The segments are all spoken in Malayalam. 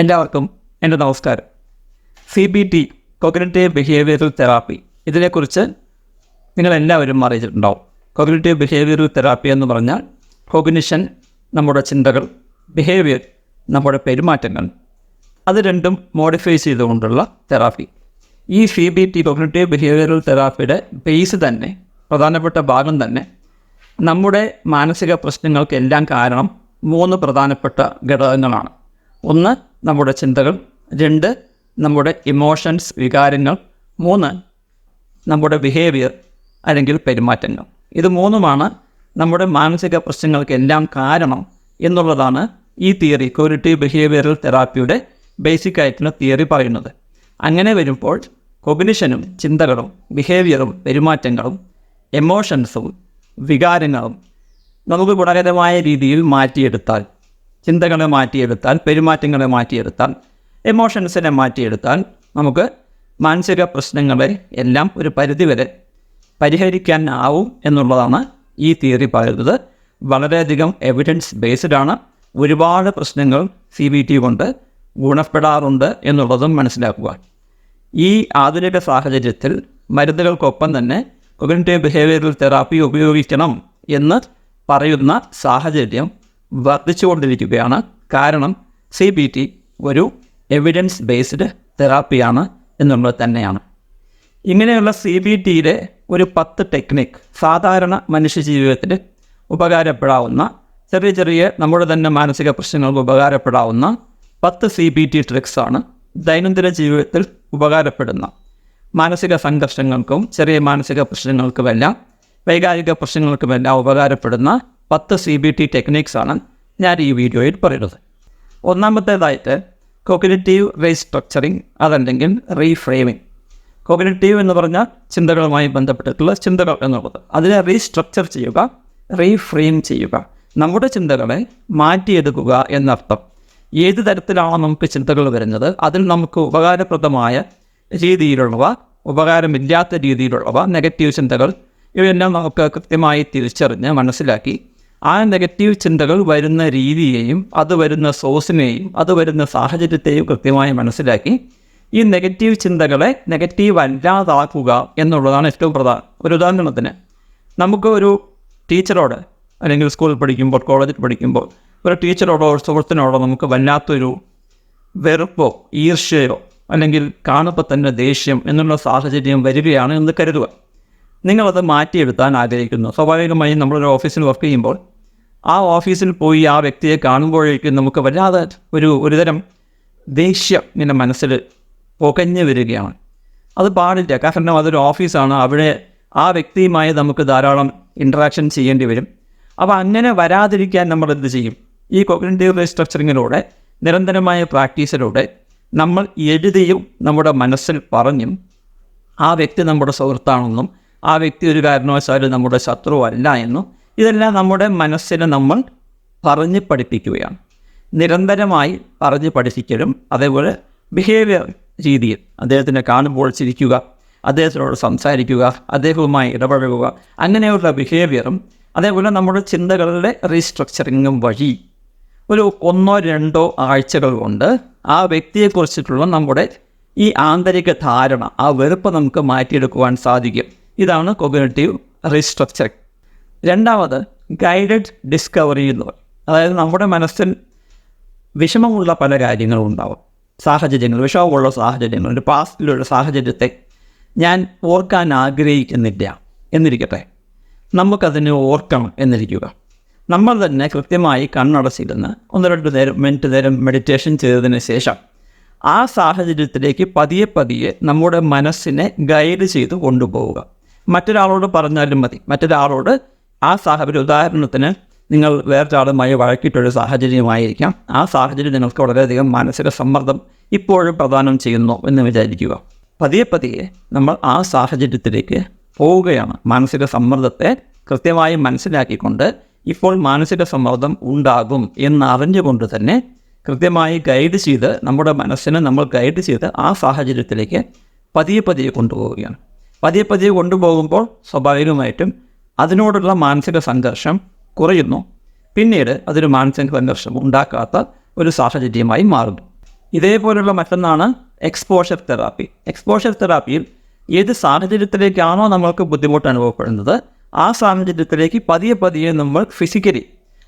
എല്ലാവർക്കും എന്റെ നമസ്കാരം. C B T cognitive behavioural therapy ഇതിനെക്കുറിച്ച് നിങ്ങളെല്ലാവരും അറിയിച്ചിട്ടുണ്ടാവും കൊഗ്നറ്റീവ് ബിഹേവിയറൽ തെറാപ്പി എന്ന് പറഞ്ഞാൽ കൊഗ്നിഷൻ നമ്മുടെ ചിന്തകൾ ബിഹേവിയർ നമ്മുടെ പെരുമാറ്റങ്ങൾ. അത് രണ്ടും മോഡിഫൈ ചെയ്തുകൊണ്ടുള്ള തെറാപ്പി ഈ C B T cognitive behavioural തെറാപ്പിയുടെ base തന്നെ പ്രധാനപ്പെട്ട ഭാഗം തന്നെ നമ്മുടെ മാനസിക പ്രശ്നങ്ങൾക്കെല്ലാം കാരണം മൂന്ന് പ്രധാനപ്പെട്ട ഘടകങ്ങളാണ്. ഒന്ന് നമ്മുടെ ചിന്തകൾ രണ്ട് നമ്മുടെ ഇമോഷൻസ് വികാരങ്ങൾ മൂന്ന് നമ്മുടെ ബിഹേവിയർ അല്ലെങ്കിൽ പെരുമാറ്റങ്ങൾ. ഇത് മൂന്നുമാണ് നമ്മുടെ മാനസിക പ്രശ്നങ്ങൾക്ക് എല്ലാം കാരണം എന്നുള്ളതാണ് ഈ തിയറി കോഗ്നിറ്റീവ് ബിഹേവിയറൽ തെറാപ്പിയുടെ ബേസിക് ആയിട്ടുള്ള തിയറി പറയുന്നത്. അങ്ങനെ വരുമ്പോൾ കൊബിനിഷനും ചിന്തകളും ബിഹേവിയറും പെരുമാറ്റങ്ങളും എമോഷൻസും വികാരങ്ങളും നമുക്ക് ഗുണകരമായ രീതിയിൽ മാറ്റിയെടുത്താൽ ചിന്തകളെ മാറ്റിയെടുത്താൽ പെരുമാറ്റങ്ങളെ മാറ്റിയെടുത്താൽ എമോഷൻസിനെ മാറ്റിയെടുത്താൽ നമുക്ക് മാനസിക പ്രശ്നങ്ങളെ എല്ലാം ഒരു പരിധിവരെ പരിഹരിക്കാനാവും എന്നുള്ളതാണ് ഈ തിയറി പറയുന്നത്. വളരെയധികം എവിഡൻസ് ബേസ്ഡ് ആണ്. ഒരുപാട് പ്രശ്നങ്ങൾ സി ബി ടി കൊണ്ട് ഗുണപ്പെടാറുണ്ട് എന്നുള്ളതും മനസ്സിലാക്കുക. ഈ ആധുനിക സാഹചര്യത്തിൽ മരുന്നുകൾക്കൊപ്പം തന്നെ കൊഗ്നറ്റീവ് ബിഹേവിയറൽ തെറാപ്പി ഉപയോഗിക്കണം എന്ന് പറയുന്ന സാഹചര്യം വർദ്ധിച്ചുകൊണ്ടിരിക്കുകയാണ്. കാരണം സി ബി ടി ഒരു എവിഡൻസ് ബേസ്ഡ് തെറാപ്പിയാണ് എന്നുള്ളത് തന്നെയാണ്. ഇങ്ങനെയുള്ള സി ബി ടിയിലെ ഒരു പത്ത് ടെക്നിക് സാധാരണ മനുഷ്യ ജീവിതത്തിൽ ഉപകാരപ്പെടാവുന്ന ചെറിയ ചെറിയ നമ്മുടെ തന്നെ മാനസിക പ്രശ്നങ്ങൾക്ക് ഉപകാരപ്പെടാവുന്ന പത്ത് സി ബി ടി ട്രിക്സാണ് ദൈനംദിന ജീവിതത്തിൽ ഉപകാരപ്പെടുന്ന. മാനസിക സംഘർഷങ്ങൾക്കും ചെറിയ മാനസിക പ്രശ്നങ്ങൾക്കുമെല്ലാം വൈകാരിക പ്രശ്നങ്ങൾക്കുമെല്ലാം ഉപകാരപ്പെടുന്ന പത്ത് സി ബി ടി ടെക്നിക്സാണ് ഞാൻ ഈ വീഡിയോയിൽ പറയുന്നത്. ഒന്നാമത്തേതായിട്ട് കോഗ്നിറ്റീവ് റീസ്ട്രക്ചറിങ് അതല്ലെങ്കിൽ റീഫ്രെയിമിംഗ് കോഗ്നിറ്റീവ് എന്ന് പറഞ്ഞാൽ ചിന്തകളുമായി ബന്ധപ്പെട്ടിട്ടുള്ള ചിന്തകൾ എന്നുള്ളത്. അതിനെ റീസ്ട്രക്ചർ ചെയ്യുക റീഫ്രെയിം ചെയ്യുക. നമ്മുടെ ചിന്തകളെ മാറ്റിയെടുക്കുക എന്നർത്ഥം. ഏത് തരത്തിലാണോ നമുക്ക് ചിന്തകൾ വരുന്നത്? അതിൽ നമുക്ക് ഉപകാരപ്രദമായ രീതിയിലുള്ളവ ഉപകാരമില്ലാത്ത രീതിയിലുള്ളവ നെഗറ്റീവ് ചിന്തകൾ ഇവയെല്ലാം നമുക്ക് കൃത്യമായി തിരിച്ചറിഞ്ഞ് മനസ്സിലാക്കി ആ നെഗറ്റീവ് ചിന്തകൾ വരുന്ന രീതിയെയും അത് വരുന്ന സോഴ്സിനെയും അത് വരുന്ന സാഹചര്യത്തെയും കൃത്യമായി മനസ്സിലാക്കി ഈ നെഗറ്റീവ് ചിന്തകളെ നെഗറ്റീവ് അല്ലാതാക്കുക എന്നുള്ളതാണ് ഏറ്റവും പ്രധാനം. ഒരു ഉദാഹരണത്തിന് നമുക്ക് ഒരു ടീച്ചറോട് അല്ലെങ്കിൽ സ്കൂളിൽ പഠിക്കുമ്പോൾ കോളേജിൽ പഠിക്കുമ്പോൾ ഒരു ടീച്ചറോടോ ഒരു സുഹൃത്തിനോടോ നമുക്ക് വല്ലാത്തൊരു വെറുപ്പോ ഈർഷ്യയോ അല്ലെങ്കിൽ കാണുമ്പോൾ തന്നെ ദേഷ്യം എന്നുള്ള സാഹചര്യം വരികയാണ് എന്ന് കരുതുക. നിങ്ങളത് മാറ്റിയെടുത്താൻ ആഗ്രഹിക്കുന്നു. സ്വാഭാവികമായും നമ്മളൊരു ഓഫീസിൽ വർക്ക് ചെയ്യുമ്പോൾ ആ ഓഫീസിൽ പോയി ആ വ്യക്തിയെ കാണുമ്പോഴേക്കും നമുക്ക് വല്ലാതെ ഒരു ഒരുതരം ദേഷ്യം ഇങ്ങനെ മനസ്സിൽ പുകഞ്ഞു വരികയാണ്. അത് പാടില്ല. കാരണം അതൊരു ഓഫീസാണ്. അവിടെ ആ വ്യക്തിയുമായി നമുക്ക് ധാരാളം ഇൻട്രാക്ഷൻ ചെയ്യേണ്ടി വരും. അപ്പോൾ അങ്ങനെ വരാതിരിക്കാൻ നമ്മൾ എന്ത് ചെയ്യും? ഈ കോഗ്നിറ്റീവ് റീസ്ട്രക്ചറിങ്ങിലൂടെ നിരന്തരമായ പ്രാക്ടീസിലൂടെ നമ്മൾ എഴുതിയും നമ്മുടെ മനസ്സിൽ പറഞ്ഞും ആ വ്യക്തി നമ്മുടെ സുഹൃത്താണെന്നും ആ വ്യക്തി ഒരു കാരണവശാലും നമ്മുടെ ശത്രുവല്ല എന്നും ഇതെല്ലാം നമ്മുടെ മനസ്സിനെ നമ്മൾ പറഞ്ഞ് പഠിപ്പിക്കുകയാണ്. നിരന്തരമായി പറഞ്ഞ് പഠിപ്പിക്കലും അതേപോലെ ബിഹേവിയർ രീതിയിൽ അദ്ദേഹത്തിനെ കാണുമ്പോൾ ചിരിക്കുക അദ്ദേഹത്തിനോട് സംസാരിക്കുക അദ്ദേഹവുമായി ഇടപഴകുക അങ്ങനെയുള്ള ബിഹേവിയറും അതേപോലെ നമ്മുടെ ചിന്തകളുടെ റീസ്ട്രക്ചറിങ്ങും വഴി ഒരു ഒന്നോ രണ്ടോ ആഴ്ചകൾ കൊണ്ട് ആ വ്യക്തിയെക്കുറിച്ചിട്ടുള്ള നമ്മുടെ ഈ ആന്തരിക ധാരണ ആ വെറുപ്പ് നമുക്ക് മാറ്റിയെടുക്കുവാൻ സാധിക്കും. ഇതാണ് കൊഗ്നേറ്റീവ് റീസ്ട്രക്ചർ രണ്ടാമത് ഗൈഡഡ് ഡിസ്കവറി എന്ന് പറയും. അതായത് നമ്മുടെ മനസ്സിൽ വിഷമമുള്ള പല കാര്യങ്ങളും ഉണ്ടാവും. സാഹചര്യങ്ങൾ വിഷമമുള്ള സാഹചര്യങ്ങൾ ഒരു പാസ്റ്റിലുള്ള സാഹചര്യത്തെ ഞാൻ ഓർക്കാൻ ആഗ്രഹിക്കുന്നില്ല എന്നിരിക്കട്ടെ. നമുക്കതിനെ ഓർക്കണം എന്നിരിക്കുക. നമ്മൾ തന്നെ കൃത്യമായി കണ്ണടച്ചിരുന്ന് ഒന്ന് രണ്ട് നേരം മിനിറ്റ് നേരം മെഡിറ്റേഷൻ ചെയ്തതിന് ശേഷം ആ സാഹചര്യത്തിലേക്ക് പതിയെ പതിയെ നമ്മുടെ മനസ്സിനെ ഗൈഡ് ചെയ്ത് കൊണ്ടുപോവുക. മറ്റൊരാളോട് പറഞ്ഞാലും മതി. മറ്റൊരാളോട് ആ സാഹചര്യം ഉദാഹരണത്തിന് നിങ്ങൾ വേറൊരാളുമായി വഴക്കിട്ടൊരു സാഹചര്യമായിരിക്കാം. ആ സാഹചര്യം നിങ്ങൾക്ക് വളരെയധികം മാനസിക സമ്മർദ്ദം ഇപ്പോഴും പ്രദാനം ചെയ്യുന്നു എന്ന് വിചാരിക്കുക. പതിയെ പതിയെ നമ്മൾ ആ സാഹചര്യത്തിലേക്ക് പോവുകയാണ്. മാനസിക സമ്മർദ്ദത്തെ കൃത്യമായി മനസ്സിലാക്കിക്കൊണ്ട് ഇപ്പോൾ മാനസിക സമ്മർദ്ദം ഉണ്ടാകും എന്നറിഞ്ഞുകൊണ്ട് തന്നെ കൃത്യമായി ഗൈഡ് ചെയ്ത് നമ്മുടെ മനസ്സിനെ നമ്മൾ ഗൈഡ് ചെയ്ത് ആ സാഹചര്യത്തിലേക്ക് പതിയെ പതിയെ കൊണ്ടുപോവുകയാണ്. പതിയെ പതിയെ കൊണ്ടുപോകുമ്പോൾ സ്വാഭാവികമായിട്ടും അതിനോടുള്ള മാനസിക സംഘർഷം കുറയുന്നു. പിന്നീട് അതൊരു മാനസിക സംഘർഷം ഉണ്ടാക്കാത്ത ഒരു സാഹചര്യമായി മാറുന്നു. ഇതേപോലെയുള്ള മറ്റൊന്നാണ് എക്സ്പോഷർ തെറാപ്പി എക്സ്പോഷർ തെറാപ്പിയിൽ ഏത് സാഹചര്യത്തിലേക്കാണോ നമ്മൾക്ക് ബുദ്ധിമുട്ട് അനുഭവപ്പെടുന്നത് ആ സാഹചര്യത്തിലേക്ക് പതിയെ പതിയെ നമ്മൾ ഫിസിക്കലി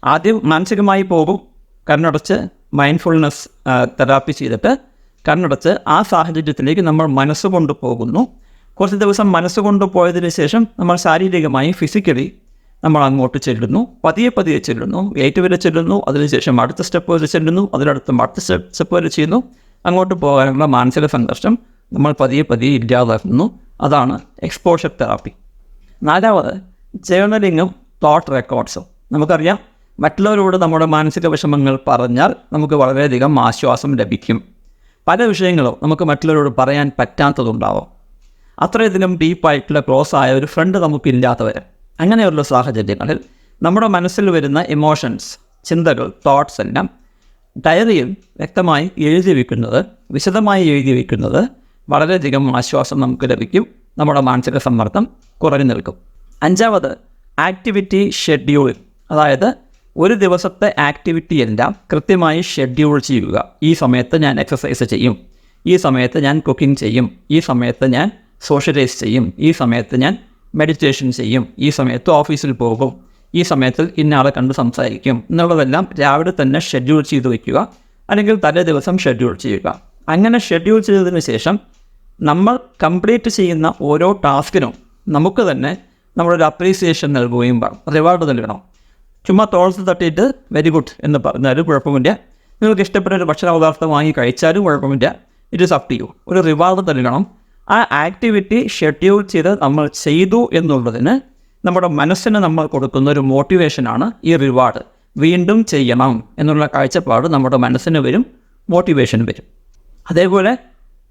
ആദ്യം മാനസികമായി പോകും. കണ്ണടച്ച് മൈൻഡ്ഫുൾനെസ് തെറാപ്പി ചെയ്തിട്ട് കണ്ണടച്ച് ആ സാഹചര്യത്തിലേക്ക് നമ്മൾ മനസ്സുകൊണ്ട് പോകുന്നു കുറച്ച് ദിവസം മനസ്സുകൊണ്ട് പോയതിന് ശേഷം നമ്മൾ ശാരീരികമായി ഫിസിക്കലി നമ്മൾ അങ്ങോട്ട് ചെല്ലുന്നു. പതിയെ പതിയെ ചെല്ലുന്നു. ഗേറ്റ് വരെ ചെല്ലുന്നു. അതിനുശേഷം അടുത്ത സ്റ്റെപ്പ് വരെ ചെല്ലുന്നു. അതിനടുത്ത് അടുത്ത സ്റ്റെപ്പ് വരെ ചെയ്യുന്നു. അങ്ങോട്ട് പോകാനുള്ള മാനസിക സംഘർഷം നമ്മൾ പതിയെ പതിയെ ഇല്ലാതാക്കുന്നു. അതാണ് എക്സ്പോഷർ തെറാപ്പി നാലാമത് ജേർണലിങ്ങും തോട്ട് റെക്കോർഡ്സും നമുക്കറിയാം മറ്റുള്ളവരോട് നമ്മുടെ മാനസിക വിഷമങ്ങൾ പറഞ്ഞാൽ നമുക്ക് വളരെയധികം ആശ്വാസം ലഭിക്കും. പല വിഷയങ്ങളും നമുക്ക് മറ്റുള്ളവരോട് പറയാൻ പറ്റാത്തതുണ്ടാവും. അത്രയധികം ഡീപ്പായിട്ടുള്ള ക്ലോസ് ആയ ഒരു ഫ്രണ്ട് നമുക്കില്ലാത്തവർ അങ്ങനെയുള്ള സാഹചര്യങ്ങളിൽ നമ്മുടെ മനസ്സിൽ വരുന്ന ഇമോഷൻസ് ചിന്തകൾ തോട്ട്സ് എല്ലാം ഡയറിയിൽ വ്യക്തമായി എഴുതി വയ്ക്കുന്നത് വിശദമായി എഴുതി വയ്ക്കുന്നത് വളരെയധികം ആശ്വാസം നമുക്ക് ലഭിക്കും. നമ്മുടെ മാനസിക സമ്മർദ്ദം കുറഞ്ഞു നിൽക്കും. അഞ്ചാമത് ആക്ടിവിറ്റി ഷെഡ്യൂൾ അതായത് ഒരു ദിവസത്തെ ആക്ടിവിറ്റി എല്ലാം കൃത്യമായി ഷെഡ്യൂൾ ചെയ്യുക. ഈ സമയത്ത് ഞാൻ എക്സസൈസ് ചെയ്യും. ഈ സമയത്ത് ഞാൻ കുക്കിംഗ് ചെയ്യും. ഈ സമയത്ത് ഞാൻ സോഷ്യലൈസ് ചെയ്യും. ഈ സമയത്ത് ഞാൻ മെഡിറ്റേഷൻ ചെയ്യും. ഈ സമയത്ത് ഓഫീസിൽ പോകും. ഈ സമയത്ത് ഇന്നയാളെ കണ്ട് സംസാരിക്കും. എന്നുള്ളതെല്ലാം രാവിലെ തന്നെ ഷെഡ്യൂൾ ചെയ്ത് വയ്ക്കുക അല്ലെങ്കിൽ തലേ ദിവസം ഷെഡ്യൂൾ ചെയ്യുക. അങ്ങനെ ഷെഡ്യൂൾ ചെയ്തതിന് ശേഷം നമ്മൾ കംപ്ലീറ്റ് ചെയ്യുന്ന ഓരോ ടാസ്കിനും നമുക്ക് തന്നെ നമ്മളൊരു അപ്രീസിയേഷൻ നൽകുകയും റിവാർഡ് നൽകണം. ചുമ്മാ തോളത്ത് തട്ടിയിട്ട് വെരി ഗുഡ് എന്ന് പറഞ്ഞാലും കുഴപ്പമില്ല. നിങ്ങൾക്ക് ഇഷ്ടപ്പെട്ട ഒരു ഭക്ഷണ പദാർത്ഥം വാങ്ങി കഴിച്ചാലും കുഴപ്പമില്ല. It is up to you ഒരു റിവാർഡ് നൽകണം. ആ ആക്ടിവിറ്റി ഷെഡ്യൂൾ ചെയ്ത് നമ്മൾ ചെയ്തു എന്നുള്ളതിന് നമ്മുടെ മനസ്സിന് നമ്മൾ കൊടുക്കുന്ന ഒരു മോട്ടിവേഷനാണ് ഈ റിവാർഡ് വീണ്ടും ചെയ്യണം എന്നുള്ള കാഴ്ചപ്പാട് നമ്മുടെ മനസ്സിന് വരും മോട്ടിവേഷൻ വരും. അതേപോലെ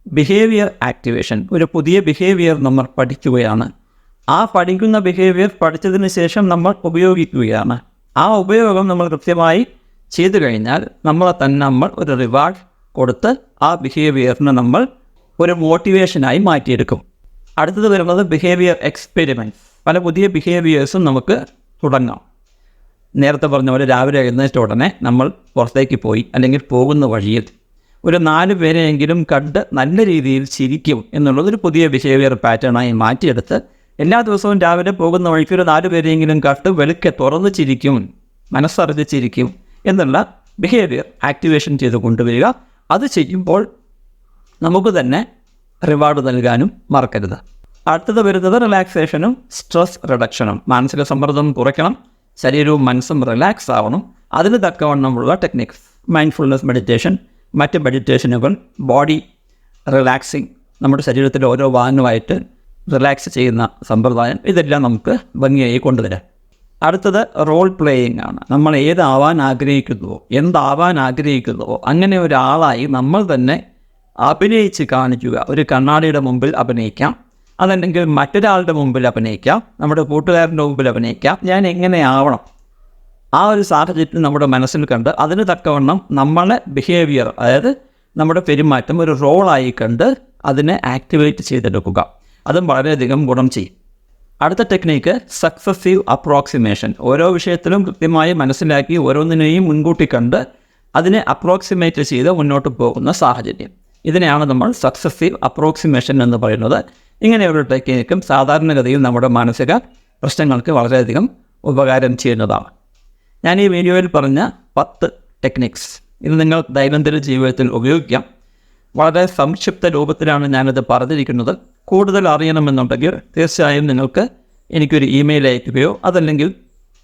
ബിഹേവിയർ ആക്ടിവേഷൻ ഒരു പുതിയ ബിഹേവിയർ നമ്മൾ പഠിക്കുകയാണ്. ആ പഠിക്കുന്ന ബിഹേവിയർ പഠിച്ചതിന് ശേഷം നമ്മൾ ഉപയോഗിക്കുകയാണ്. ആ ഉപയോഗം നമ്മൾ കൃത്യമായി ചെയ്തു കഴിഞ്ഞാൽ നമ്മളെ തന്നെ നമ്മൾ ഒരു റിവാർഡ് കൊടുത്ത് ആ ബിഹേവിയറിനെ നമ്മൾ ഒരു മോട്ടിവേഷനായി മാറ്റിയെടുക്കും. അടുത്തത് വരുന്നത് ബിഹേവിയർ എക്സ്പെരിമെന്റ് പല പുതിയ ബിഹേവിയേഴ്സും നമുക്ക് തുടങ്ങാം. നേരത്തെ പറഞ്ഞ പോലെ രാവിലെ എഴുന്നേറ്റ ഉടനെ നമ്മൾ പുറത്തേക്ക് പോയി അല്ലെങ്കിൽ പോകുന്ന വഴിയിൽ ഒരു നാല് പേരെയെങ്കിലും കണ്ട് നല്ല രീതിയിൽ ചിരിക്കും എന്നുള്ളത് ഒരു പുതിയ ബിഹേവിയർ പാറ്റേണായി മാറ്റിയെടുത്ത് എല്ലാ ദിവസവും രാവിലെ പോകുന്ന വഴിക്ക് ഒരു നാല് പേരെയെങ്കിലും കണ്ട് വെളുക്കെ തുറന്ന് ചിരിക്കും മനസ്സറിഞ്ഞ് ചിരിക്കും എന്നുള്ള ബിഹേവിയർ ആക്ടിവേഷൻ ചെയ്ത് കൊണ്ടുവരിക. അത് ചെയ്യുമ്പോൾ നമുക്ക് തന്നെ റിവാർഡ് നൽകാനും മറക്കരുത്. അടുത്തത് വരുന്നത് റിലാക്സേഷനും സ്ട്രെസ് റിഡക്ഷനും മാനസിക സമ്മർദ്ദം കുറയ്ക്കണം ശരീരവും മനസ്സും റിലാക്സ് ആവണം. അതിന് തക്കവണ്ണമുള്ള ടെക്നിക്സ് മൈൻഡ്ഫുൾനെസ് മെഡിറ്റേഷൻ മറ്റ് മെഡിറ്റേഷനുകൾ ബോഡി റിലാക്സിങ് നമ്മുടെ ശരീരത്തിലെ ഓരോ ഭാഗങ്ങളുമായിട്ട് റിലാക്സ് ചെയ്യുന്ന സമ്പ്രദായം ഇതെല്ലാം നമുക്ക് ഭംഗിയായി കൊണ്ടുവരാം. അടുത്തത് റോൾ പ്ലേയിങ് ആണ്. നമ്മൾ ഏതാവാൻ ആഗ്രഹിക്കുന്നുവോ എന്താവാൻ ആഗ്രഹിക്കുന്നുവോ അങ്ങനെ ഒരാളായി നമ്മൾ തന്നെ അഭിനയിച്ച് കാണിക്കുക. ഒരു കണ്ണാടിയുടെ മുമ്പിൽ അഭിനയിക്കാം. അതല്ലെങ്കിൽ മറ്റൊരാളുടെ മുമ്പിൽ അഭിനയിക്കാം. നമ്മുടെ കൂട്ടുകാരന്റെ മുമ്പിൽ അഭിനയിക്കാം. ഞാൻ എങ്ങനെ ആവണം ആ ഒരു സാഹചര്യത്തിൽ നമ്മുടെ മനസ്സിൽ കണ്ട് അതിന് തക്കവണ്ണം നമ്മളെ ബിഹേവിയർ അതായത് നമ്മുടെ പെരുമാറ്റം ഒരു റോളായി കണ്ട് അതിനെ ആക്ടിവേറ്റ് ചെയ്തെടുക്കുക. അതും വളരെയധികം ഗുണം ചെയ്യും. അടുത്ത ടെക്നീക്ക് സക്സസീവ് അപ്രോക്സിമേഷൻ ഓരോ വിഷയത്തിലും കൃത്യമായി മനസ്സിലാക്കി ഓരോന്നിനെയും മുൻകൂട്ടി കണ്ട് അതിനെ അപ്രോക്സിമേറ്റ് ചെയ്ത് മുന്നോട്ട് പോകുന്ന സാഹചര്യം. ഇതിനെയാണ് നമ്മൾ സക്സസീവ് അപ്രോക്സിമേഷൻ എന്ന് പറയുന്നത്. ഇങ്ങനെയൊരു ടെക്നിക്കും സാധാരണഗതിയിൽ നമ്മുടെ മാനസിക പ്രശ്നങ്ങൾക്ക് വളരെയധികം ഉപകാരം ചെയ്യുന്നതാണ്. ഞാൻ ഈ വീഡിയോയിൽ പറഞ്ഞ പത്ത് ടെക്നിക്സ് ഇത് നിങ്ങൾ ദൈനംദിന ജീവിതത്തിൽ ഉപയോഗിക്കാം. വളരെ സംക്ഷിപ്ത രൂപത്തിലാണ് ഞാനിത് പറഞ്ഞിരിക്കുന്നത്. കൂടുതൽ അറിയണമെന്നുണ്ടെങ്കിൽ തീർച്ചയായും നിങ്ങൾക്ക് എനിക്കൊരു ഇമെയിൽ അയക്കുകയോ അതല്ലെങ്കിൽ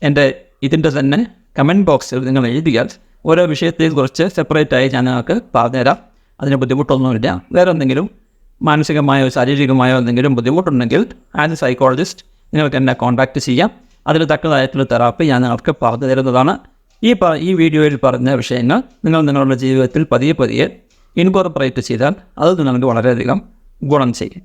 എന്റെ ഇതിന്റെ തന്നെ കമന്റ് ബോക്സിൽ നിങ്ങൾ എഴുതിയാൽ ഓരോ വിഷയത്തെക്കുറിച്ച് സെപ്പറേറ്റായി ഞാൻ നിങ്ങൾക്ക് പറഞ്ഞുതരാം. അതിന് ബുദ്ധിമുട്ടൊന്നുമില്ല. വേറെ എന്തെങ്കിലും മാനസികമായോ ശാരീരികമായോ എന്തെങ്കിലും ബുദ്ധിമുട്ടുണ്ടെങ്കിൽ ആസ് എ സൈക്കോളജിസ്റ്റ് നിങ്ങൾക്ക് എന്നെ കോൺടാക്റ്റ് ചെയ്യാം. അതിന് തക്കതായിട്ടുള്ള തെറാപ്പി ഞാൻ നിങ്ങൾക്ക് പറഞ്ഞു തരുന്നതാണ്. ഈ ഈ വീഡിയോയിൽ പറഞ്ഞ വിഷയങ്ങൾ നിങ്ങൾ നിങ്ങളുടെ ജീവിതത്തിൽ പതിയെ പതിയെ ഇൻകോർപ്പറേറ്റ് ചെയ്താൽ അത് നിങ്ങൾക്ക് വളരെയധികം ഗുണം ചെയ്യും.